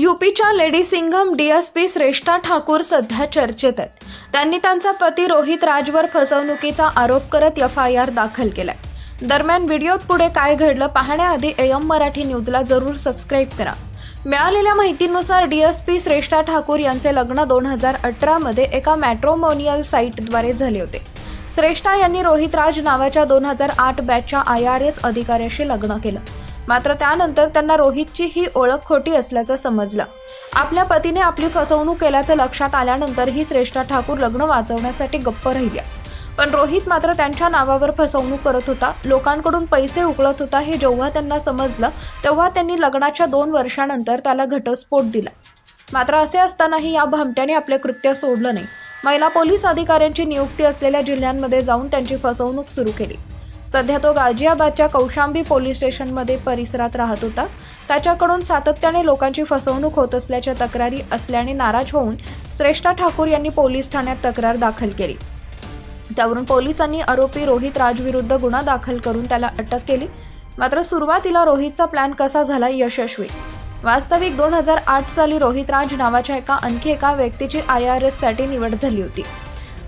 युपीच्या lady Singham DSP श्रेष्ठा ठाकूर सध्या चर्चेत आहेत. त्यांनी त्यांचा पती रोहित राजवर फसवणुकीचा आरोप करत एफ आय आर दाखल केलाय. दरम्यान व्हिडिओत पुढे काय घडलं पाहण्याआधी एम मराठी न्यूजला जरूर सबस्क्राईब करा. मिळालेल्या माहितीनुसार डीएसपी श्रेष्ठा ठाकूर यांचे लग्न दोन हजार अठरामध्ये एका मॅट्रोमोनियल साईटद्वारे झाले होते. श्रेष्ठा यांनी रोहित राज नावाच्या दोन हजार आठ बॅचच्या आय आर एस अधिकाऱ्याशी लग्न केलं. मात्र त्यानंतर त्यांना रोहितची ही ओळख खोटी असल्याचं समजलं. आपल्या पतीने आपली फसवणूक केल्याचं लक्षात आल्यानंतर ही श्रेष्ठा ठाकूर लग्न वाचवण्यासाठी गप्प राहिल्या. पण रोहित मात्र त्यांच्या नावावर फसवणूक करत होता. लोकांकडून पैसे उकळत होता हे जेव्हा त्यांना समजलं तेव्हा त्यांनी लग्नाच्या दोन वर्षानंतर त्याला घटस्फोट दिला. मात्र असे असतानाही या भामट्याने आपले कृत्य सोडलं नाही. महिला पोलीस अधिकाऱ्यांची नियुक्ती असलेल्या जिल्ह्यांमध्ये जाऊन त्यांची फसवणूक सुरू केली. सध्या तो गाझियाबादच्या कौशांबी पोलीस स्टेशनमध्ये परिसरात राहत होता. त्याच्याकडून सातत्याने लोकांची फसवणूक होत असल्याच्या तक्रारी असल्याने नाराज होऊन श्रेष्ठा ठाकूर यांनी पोलीस ठाण्यात तक्रार दाखल केली. त्यावरून पोलिसांनी आरोपी रोहित राजविरुद्ध गुन्हा दाखल करून त्याला अटक केली. मात्र सुरुवातीला रोहितचा प्लॅन कसा झाला यशस्वी? वास्तविक दोन हजार आठ साली रोहित राज नावाच्या एका आणखी एका व्यक्तीची आय आर एससाठी निवड झाली होती.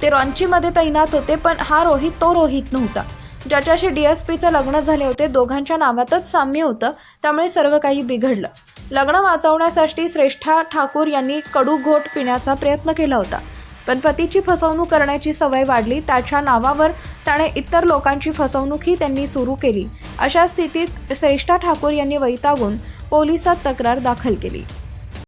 ते रॉन्चीमध्ये तैनात होते पण हा रोहित तो रोहित नव्हता. ज्याच्याशी डीएसपीचं लग्न झाले होते दोघांच्या नावातच साम्य होतं. त्यामुळे सर्व काही बिघडलं. लग्न वाचवण्यासाठी श्रेष्ठा ठाकूर यांनी कडू घोट पिण्याचा प्रयत्न केला होता. पण पतीची फसवणूक करण्याची सवय वाढली. त्याच्या नावावर त्याने इतर लोकांची फसवणूकही त्यांनी सुरू केली. अशा स्थितीत श्रेष्ठा ठाकूर यांनी वैतागून पोलिसात तक्रार दाखल केली.